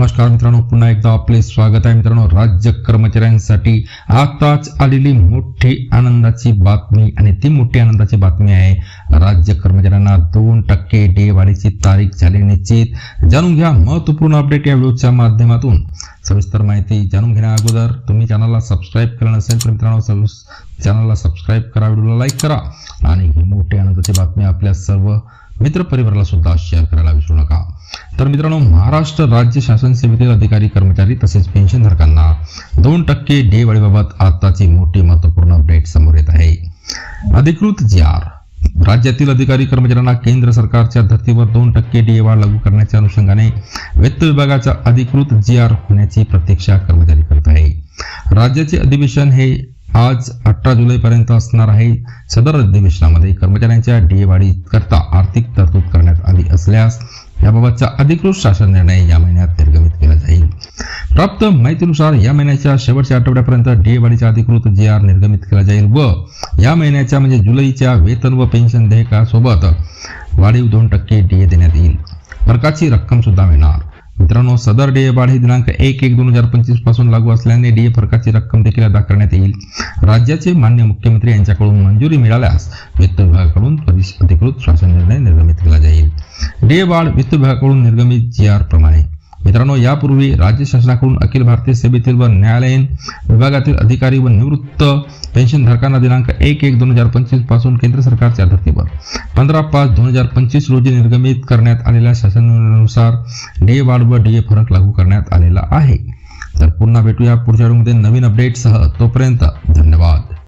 नमस्कार मित्रांनो पुन्हा एकदा आपले स्वागत आहे मित्रांनो राज्य कर्मचाऱ्यांसाठी. आताच आलेली मोठी आनंदाची बातमी आणि ती मोठी आनंदाची बातमी आहे राज्य कर्मचाऱ्यांना दोन टक्के डे वाढीची तारीख झाली निश्चित. जाणून घ्या महत्त्वपूर्ण अपडेट या व्हिडिओच्या माध्यमातून. सविस्तर माहिती जाणून घेण्या अगोदर तुम्ही चॅनलला सबस्क्राईब केलं नसेल तर मित्रांनो चॅनलला सबस्क्राईब करा व्हिडिओला लाईक करा. आणि ही मोठी आनंदाची बातमी आपल्या सर्व मित्र परिवाराला सुद्धा शेअर करायला विसरू नका. तर मित्रांनो महाराष्ट्र राज्य शासन सेवेतील अधिकारी कर्मचारी तसेच पेन्शनधारकांना दोन टक्के डे वाढीबाबत आताची मोठी महत्त्वपूर्ण अपडेट समोर येत आहे. अधिकृत जी आर राज्यातील अधिकारी कर्मचाऱ्यांना केंद्र सरकारच्या धर्तीवर दोन टक्के डीए वाढ लागू करण्याच्या अनुषंगाने वित्त विभागाचा अधिकृत जी आर होण्याची प्रतीक्षा कर्मचारी करत आहे. राज्याचे अधिवेशन हे आज अठरा जुलैपर्यंत असणार आहे. सदर अधिवेशनामध्ये कर्मचाऱ्यांच्या डीए वाढी करता आर्थिक तरतूद करण्यात आली असल्यास याबाबतचा अधिकृत शासन निर्णय या महिन्यात निर्गमित केला जाईल. प्राप्त माहितीनुसार या महिन्याच्या शेवटच्या आठवड्यापर्यंत डीएवाडीचा अधिकृत जी आर निर्गमित केला जाईल व या महिन्याच्या म्हणजे जुलैच्या वेतन व पेन्शन देयकासोबत वाढीव दोन टक्के डीए देण्यात येईल. फरकाची रक्कम सुद्धा मिळणार. मित्रांनो सदर डीए वाढ ही दिनांक एक एक दोन हजार पंचवीसपासून लागू असल्याने डीए फरकाची रक्कम देखील अदा करण्यात येईल. राज्याचे मान्य मुख्यमंत्री यांच्याकडून मंजुरी मिळाल्यास वित्त विभागाकडून अधिकृत शासन निर्णय निर्गमित केला जाईल. डेवाड वित्त विभागाकडून निर्गमित जी आर प्रमाणे मित्रांनो यापूर्वी राज्य शासनाकडून अखिल भारतीय सेवेतील व न्यायालयीन विभागातील अधिकारी व निवृत्त पेन्शनधारकांना दिनांक एक एक दोन हजार पंचवीसपासून केंद्र सरकारच्या धर्तीवर. पंधरा पाच दोन हजार पंचवीस रोजी निर्गमित करण्यात आलेल्या शासनानुसार डे वाढ व डीए फरक लागू करण्यात आलेला आहे. तर पुन्हा भेटूया पुढच्या रूममध्ये नवीन अपडेटसह तोपर्यंत धन्यवाद.